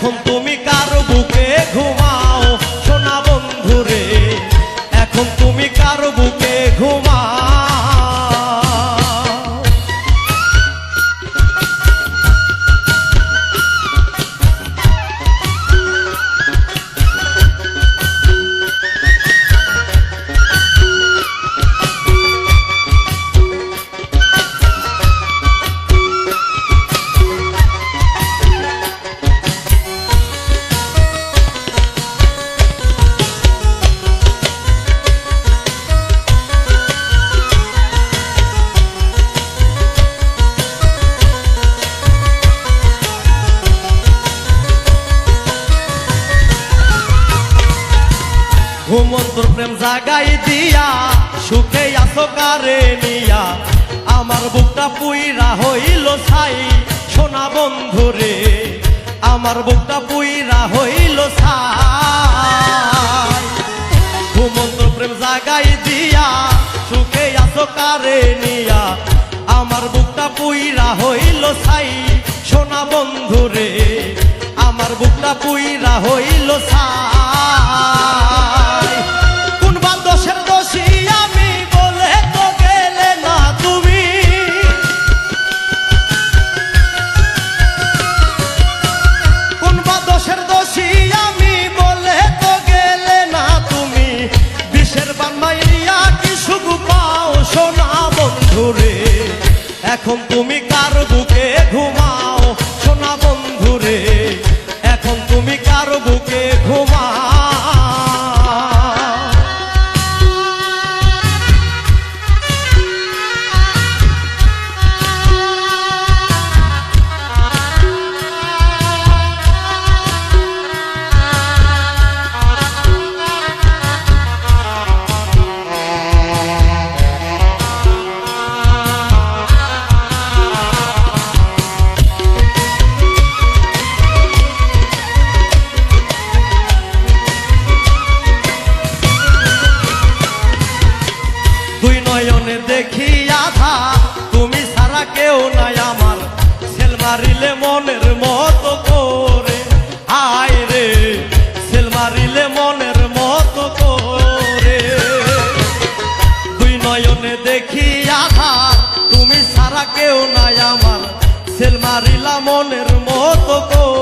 con tu ঘুমন্তর প্রেম জাগাই দিয়া, সুখে আসো কারে নিয়া। আমার বুকটা পুইরা হইল ছাই, সোনা বন্ধুরে আমার বুকটা পুইরা হইল ছাই। ঘুমন্ত প্রেম জাগাই দিয়া, সুখে আসো কারে নিয়া। আমার বুকটা পুইরা হইল ছাই, সোনা বন্ধুরে আমার বুকটা পুইরা হইল বন্ধুরে এখন তুমি কেউ নাই আমার। সেল মারিলে মনের মতো করে। আয় রে, সেল মারিলে মনের মতো করে। দুই নয়নে দেখি আধার, তুমি সারা কেউ নাই আমার। সেল মারিলা মনের মতো করে।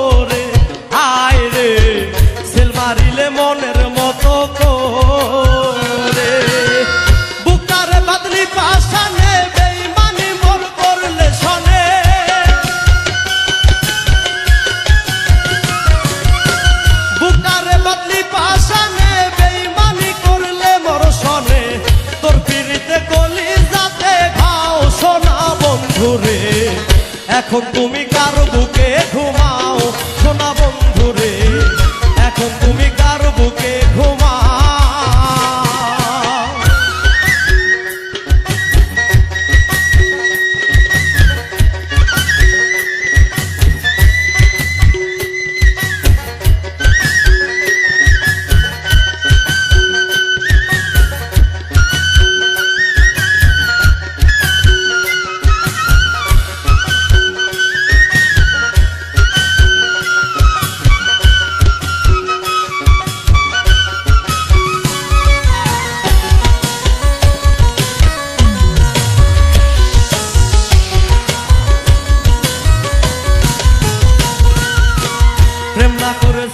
এখন তুমি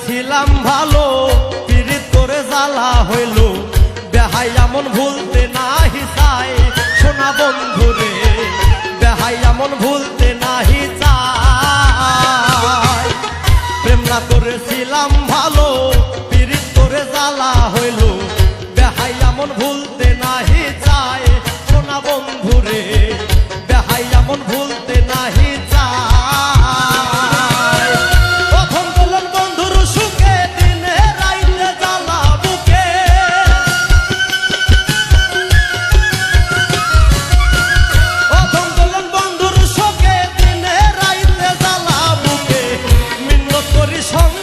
না করেছিলাম ভালো, পীড়িত করে জ্বালা হইল। বেহাই এমন ভুলতে নাহি চাই সোনা বন্ধু রে, বেহাই এমন ভুলতে নাহি চাই প্রেম না করেছিলাম ভালো, পীড়িত করে জ্বালা হইল। বেহাই এমন ভুলতে song.